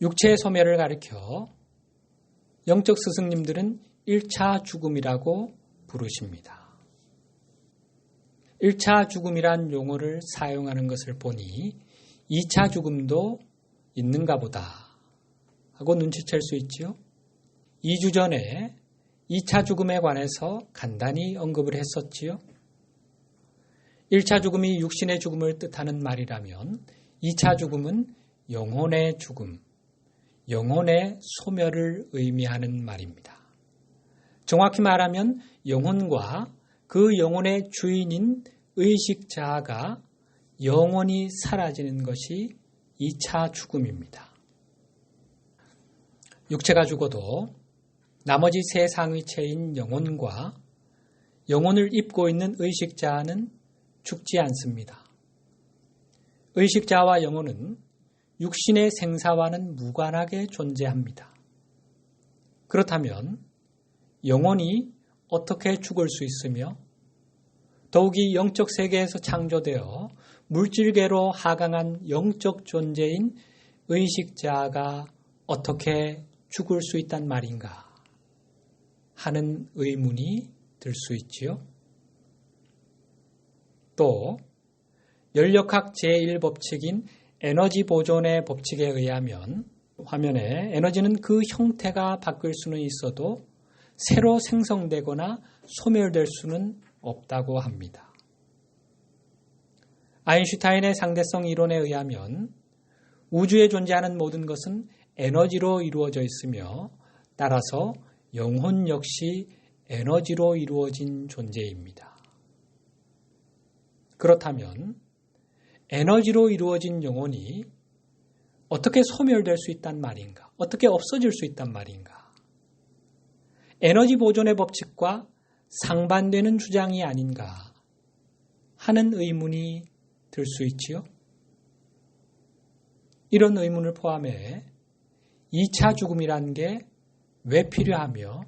육체의 소멸을 가리켜 영적 스승님들은 1차 죽음이라고 부르십니다. 1차 죽음이란 용어를 사용하는 것을 보니 2차 죽음도 있는가 보다 하고 눈치챌 수 있지요. 2주 전에 2차 죽음에 관해서 간단히 언급을 했었지요. 1차 죽음이 육신의 죽음을 뜻하는 말이라면 2차 죽음은 영혼의 죽음, 영혼의 소멸을 의미하는 말입니다. 정확히 말하면 영혼과 그 영혼의 주인인 의식자가 영원히 사라지는 것이 2차 죽음입니다. 육체가 죽어도 나머지 세 상위체인 영혼과 영혼을 입고 있는 의식자는 죽지 않습니다. 의식자와 영혼은 육신의 생사와는 무관하게 존재합니다. 그렇다면 영혼이 어떻게 죽을 수 있으며 더욱이 영적 세계에서 창조되어 물질계로 하강한 영적 존재인 의식자가 어떻게 죽을 수 있단 말인가 하는 의문이 들 수 있지요. 또 연력학 제1법칙인 에너지 보존의 법칙에 의하면 화면에 에너지는 그 형태가 바뀔 수는 있어도 새로 생성되거나 소멸될 수는 없다고 합니다. 아인슈타인의 상대성 이론에 의하면 우주에 존재하는 모든 것은 에너지로 이루어져 있으며 따라서 영혼 역시 에너지로 이루어진 존재입니다. 그렇다면 에너지로 이루어진 영혼이 어떻게 소멸될 수 있단 말인가? 어떻게 없어질 수 있단 말인가? 에너지 보존의 법칙과 상반되는 주장이 아닌가 하는 의문이 들 수 있지요. 이런 의문을 포함해 2차 죽음이란 게 왜 필요하며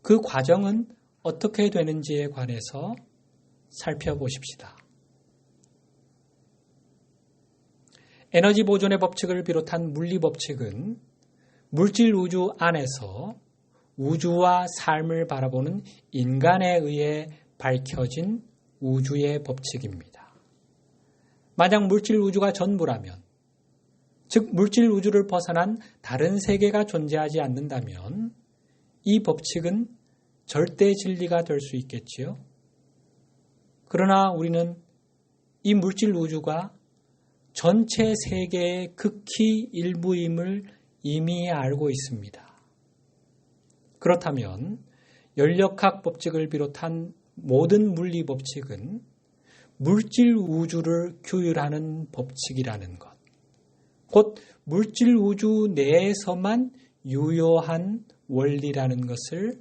그 과정은 어떻게 되는지에 관해서 살펴보십시다. 에너지 보존의 법칙을 비롯한 물리 법칙은 물질 우주 안에서 우주와 삶을 바라보는 인간에 의해 밝혀진 우주의 법칙입니다. 만약 물질 우주가 전부라면, 즉 물질 우주를 벗어난 다른 세계가 존재하지 않는다면 이 법칙은 절대 진리가 될 수 있겠지요. 그러나 우리는 이 물질 우주가 전체 세계의 극히 일부임을 이미 알고 있습니다. 그렇다면 연력학 법칙을 비롯한 모든 물리 법칙은 물질 우주를 규율하는 법칙이라는 것. 곧 물질 우주 내에서만 유효한 원리라는 것을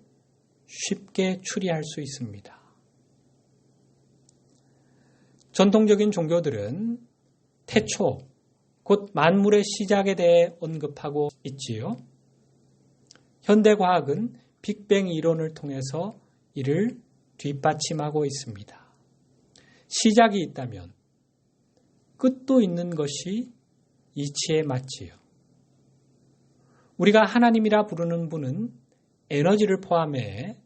쉽게 추리할 수 있습니다. 전통적인 종교들은 태초, 곧 만물의 시작에 대해 언급하고 있지요. 현대 과학은 빅뱅 이론을 통해서 이를 뒷받침하고 있습니다. 시작이 있다면 끝도 있는 것이 이치에 맞지요. 우리가 하나님이라 부르는 분은 에너지를 포함해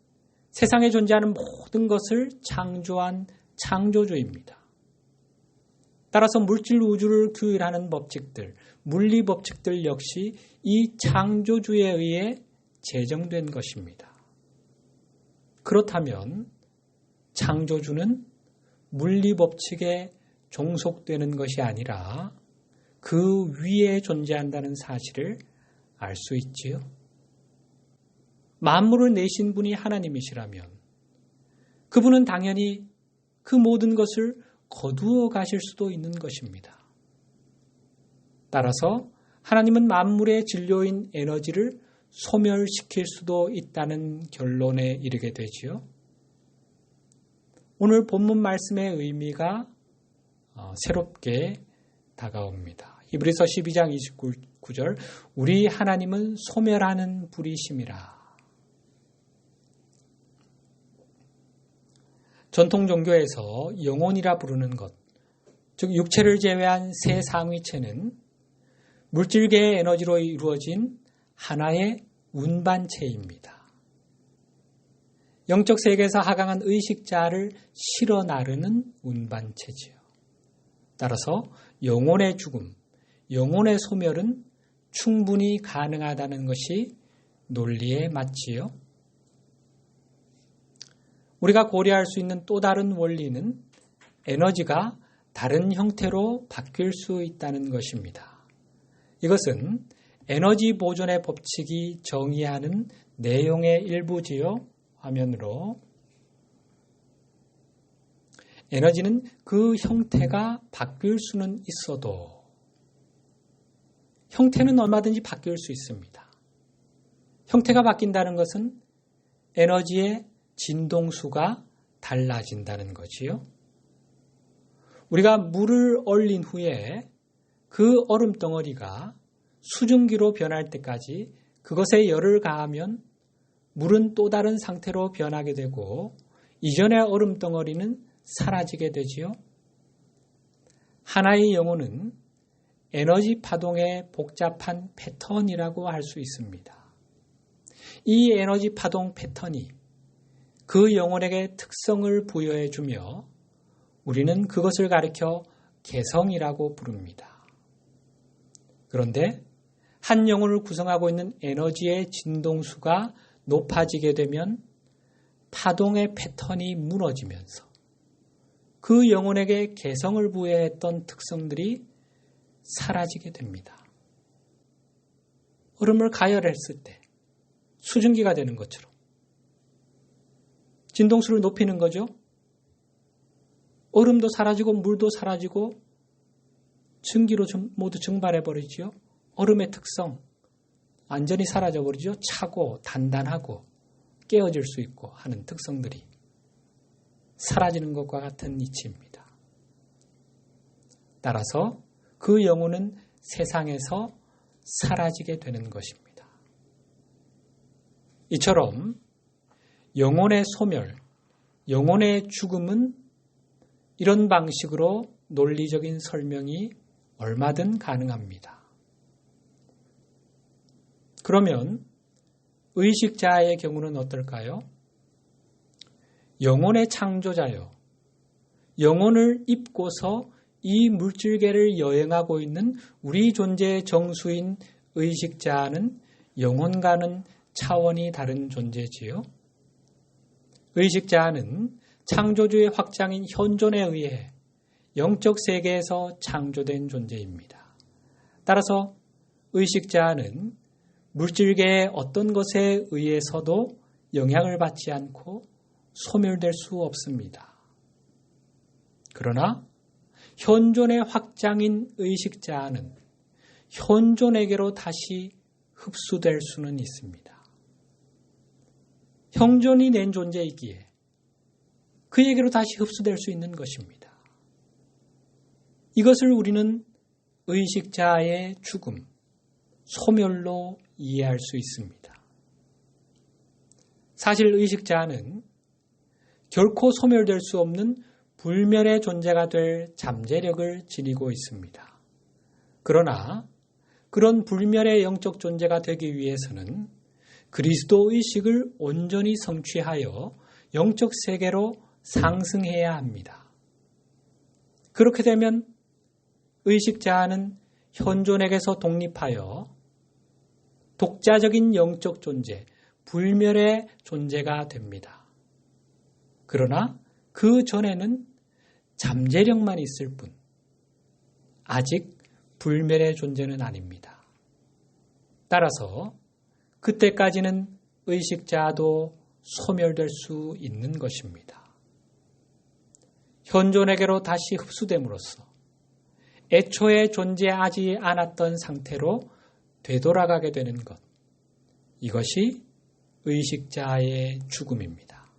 세상에 존재하는 모든 것을 창조한 창조주입니다. 따라서 물질 우주를 규율하는 법칙들, 물리 법칙들 역시 이 창조주에 의해 제정된 것입니다. 그렇다면 창조주는 물리 법칙에 종속되는 것이 아니라 그 위에 존재한다는 사실을 알 수 있지요. 만물을 내신 분이 하나님이시라면 그분은 당연히 그 모든 것을 거두어 가실 수도 있는 것입니다. 따라서 하나님은 만물의 진료인 에너지를 소멸시킬 수도 있다는 결론에 이르게 되지요. 오늘 본문 말씀의 의미가 어, 새롭게 다가옵니다. 히브리서 12장 29절 우리 하나님은 소멸하는 불이심이라. 전통 종교에서 영혼이라 부르는 것, 즉 육체를 제외한 세 상위체는 물질계의 에너지로 이루어진 하나의 운반체입니다. 영적 세계에서 하강한 의식자를 실어 나르는 운반체지요. 따라서 영혼의 죽음, 영혼의 소멸은 충분히 가능하다는 것이 논리에 맞지요. 우리가 고려할 수 있는 또 다른 원리는 에너지가 다른 형태로 바뀔 수 있다는 것입니다. 이것은 에너지 보존의 법칙이 정의하는 내용의 일부지요. 화면으로. 에너지는 그 형태가 바뀔 수는 있어도 형태는 얼마든지 바뀔 수 있습니다. 형태가 바뀐다는 것은 에너지의 진동수가 달라진다는 거지요. 우리가 물을 얼린 후에 그 얼음 덩어리가 수증기로 변할 때까지 그것에 열을 가하면 물은 또 다른 상태로 변하게 되고 이전의 얼음 덩어리는 사라지게 되지요. 하나의 영혼은 에너지 파동의 복잡한 패턴이라고 할 수 있습니다. 이 에너지 파동 패턴이 그 영혼에게 특성을 부여해 주며 우리는 그것을 가리켜 개성이라고 부릅니다. 그런데 한 영혼을 구성하고 있는 에너지의 진동수가 높아지게 되면 파동의 패턴이 무너지면서 그 영혼에게 개성을 부여했던 특성들이 사라지게 됩니다. 얼음을 가열했을 때 수증기가 되는 것처럼 진동수를 높이는 거죠. 얼음도 사라지고 물도 사라지고 증기로 모두 증발해 버리지요. 얼음의 특성 완전히 사라져 버리죠. 차고 단단하고 깨어질 수 있고 하는 특성들이 사라지는 것과 같은 이치입니다. 따라서 그 영혼은 세상에서 사라지게 되는 것입니다. 이처럼 영혼의 소멸, 영혼의 죽음은 이런 방식으로 논리적인 설명이 얼마든 가능합니다. 그러면 의식자의 경우는 어떨까요? 영혼의 창조자요. 영혼을 입고서 이 물질계를 여행하고 있는 우리 존재의 정수인 의식자는 영혼과는 차원이 다른 존재지요. 의식자는 창조주의 확장인 현존에 의해 영적 세계에서 창조된 존재입니다. 따라서 의식자는 물질계의 어떤 것에 의해서도 영향을 받지 않고 소멸될 수 없습니다. 그러나 현존의 확장인 의식자는 현존에게로 다시 흡수될 수는 있습니다. 형존이 낸 존재이기에 그에게로 다시 흡수될 수 있는 것입니다. 이것을 우리는 의식자의 죽음, 소멸로 이해할 수 있습니다. 사실 의식자는 결코 소멸될 수 없는 불멸의 존재가 될 잠재력을 지니고 있습니다. 그러나 그런 불멸의 영적 존재가 되기 위해서는 그리스도 의 식을 온전히 성취하여 영적 세계로 상승해야 합니다. 그렇게 되면 의식자는 현존에게서 독립하여 독자적인 영적 존재, 불멸의 존재가 됩니다. 그러나 그 전에는 잠재력만 있을 뿐, 아직 불멸의 존재는 아닙니다. 따라서 그때까지는 의식자도 소멸될 수 있는 것입니다. 현존에게로 다시 흡수됨으로써 애초에 존재하지 않았던 상태로 되돌아가게 되는 것. 이것이 의식자의 죽음입니다.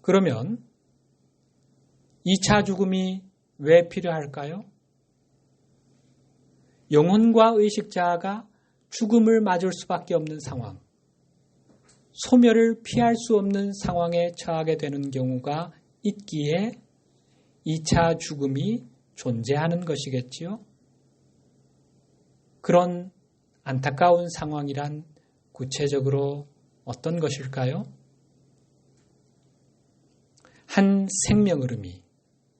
그러면 2차 죽음이 왜 필요할까요? 영혼과 의식자가 죽음을 맞을 수밖에 없는 상황, 소멸을 피할 수 없는 상황에 처하게 되는 경우가 있기에 2차 죽음이 존재하는 것이겠지요. 그런 안타까운 상황이란 구체적으로 어떤 것일까요? 한 생명 흐름이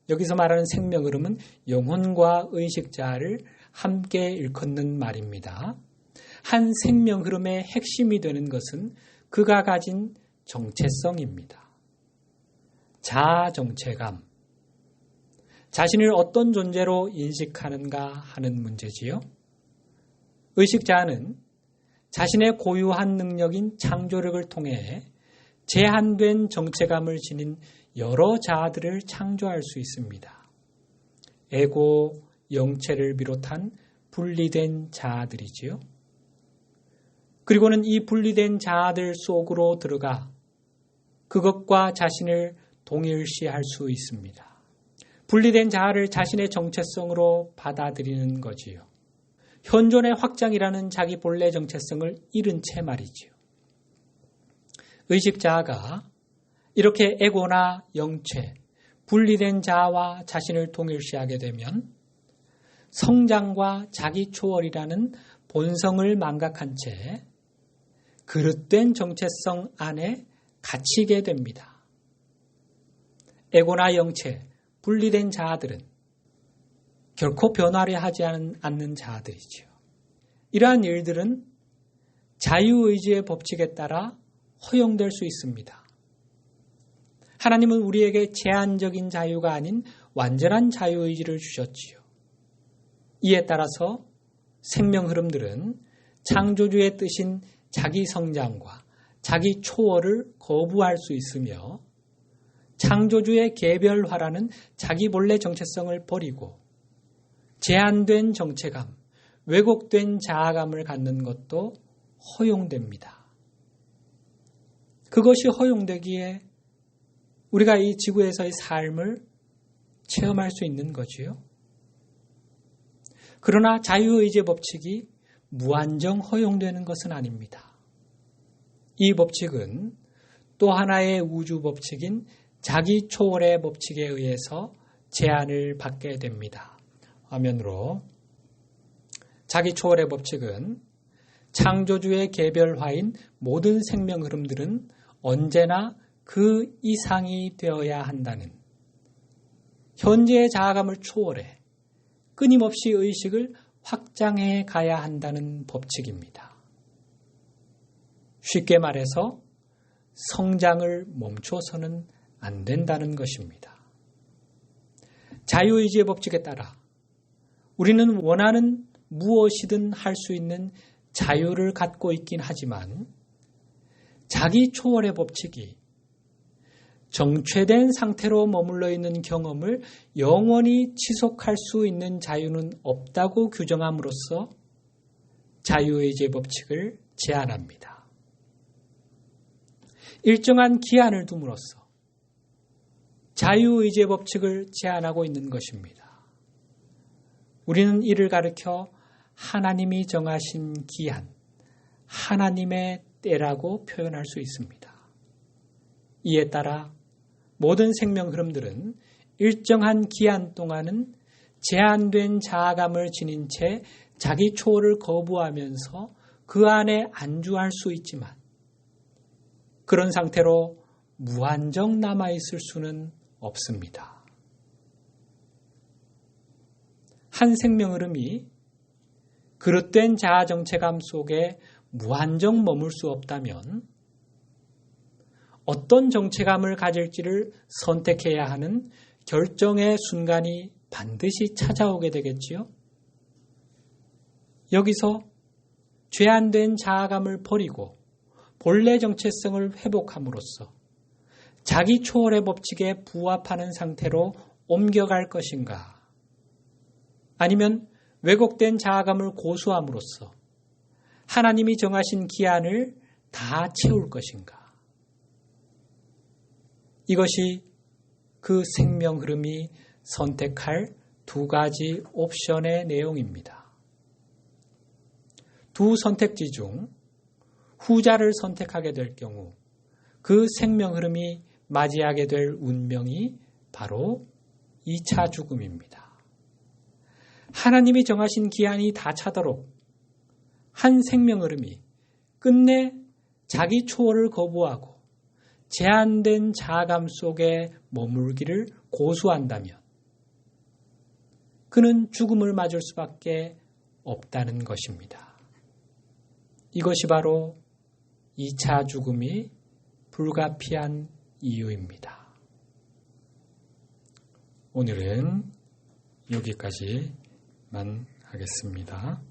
여기서 말하는 생명 흐름은 영혼과 의식자를 함께 일컫는 말입니다. 한 생명 흐름의 핵심이 되는 것은 그가 가진 정체성입니다. 자아 정체감. 자신을 어떤 존재로 인식하는가 하는 문제지요. 의식자는 자신의 고유한 능력인 창조력을 통해 제한된 정체감을 지닌 여러 자아들을 창조할 수 있습니다. 에고, 영체를 비롯한 분리된 자아들이지요. 그리고는 이 분리된 자아들 속으로 들어가 그것과 자신을 동일시할 수 있습니다. 분리된 자아를 자신의 정체성으로 받아들이는 거지요. 현존의 확장이라는 자기 본래 정체성을 잃은 채 말이지요. 의식 자아가 이렇게 에고나 영체, 분리된 자아와 자신을 동일시하게 되면 성장과 자기 초월이라는 본성을 망각한 채 그릇된 정체성 안에 갇히게 됩니다. 에고나 영체, 분리된 자아들은 결코 변화를 하지 않는 자아들이지요. 이러한 일들은 자유의지의 법칙에 따라 허용될 수 있습니다. 하나님은 우리에게 제한적인 자유가 아닌 완전한 자유의지를 주셨지요. 이에 따라서 생명 흐름들은 창조주의 뜻인 자기 성장과 자기 초월을 거부할 수 있으며 창조주의 개별화라는 자기 본래 정체성을 버리고 제한된 정체감, 왜곡된 자아감을 갖는 것도 허용됩니다. 그것이 허용되기에 우리가 이 지구에서의 삶을 체험할 수 있는 거지요. 그러나 자유의지 법칙이 무한정 허용되는 것은 아닙니다. 이 법칙은 또 하나의 우주 법칙인 자기 초월의 법칙에 의해서 제한을 받게 됩니다. 화면으로 자기 초월의 법칙은 창조주의 개별화인 모든 생명 흐름들은 언제나 그 이상이 되어야 한다는 현재의 자아감을 초월해 끊임없이 의식을 확장해 가야 한다는 법칙입니다. 쉽게 말해서 성장을 멈춰서는 안 된다는 것입니다. 자유의지의 법칙에 따라 우리는 원하는 무엇이든 할 수 있는 자유를 갖고 있긴 하지만 자기 초월의 법칙이 정체된 상태로 머물러 있는 경험을 영원히 지속할 수 있는 자유는 없다고 규정함으로써 자유의지의 법칙을 제한합니다. 일정한 기한을 둠으로써 자유의지의 법칙을 제한하고 있는 것입니다. 우리는 이를 가르켜 하나님이 정하신 기한, 하나님의 때라고 표현할 수 있습니다. 이에 따라 모든 생명 흐름들은 일정한 기한 동안은 제한된 자아감을 지닌 채 자기 초월을 거부하면서 그 안에 안주할 수 있지만 그런 상태로 무한정 남아있을 수는 없습니다. 한 생명 흐름이 그릇된 자아 정체감 속에 무한정 머물 수 없다면 어떤 정체감을 가질지를 선택해야 하는 결정의 순간이 반드시 찾아오게 되겠지요. 여기서 죄안된 자아감을 버리고 본래 정체성을 회복함으로써 자기 초월의 법칙에 부합하는 상태로 옮겨갈 것인가? 아니면 왜곡된 자아감을 고수함으로써 하나님이 정하신 기한을 다 채울 것인가? 이것이 그 생명 흐름이 선택할 두 가지 옵션의 내용입니다. 두 선택지 중 후자를 선택하게 될 경우 그 생명 흐름이 맞이하게 될 운명이 바로 2차 죽음입니다. 하나님이 정하신 기한이 다 차도록 한 생명 흐름이 끝내 자기 초월을 거부하고 제한된 자아감 속에 머물기를 고수한다면 그는 죽음을 맞을 수밖에 없다는 것입니다. 이것이 바로 2차 죽음이 불가피한 이유입니다. 오늘은 여기까지만 하겠습니다.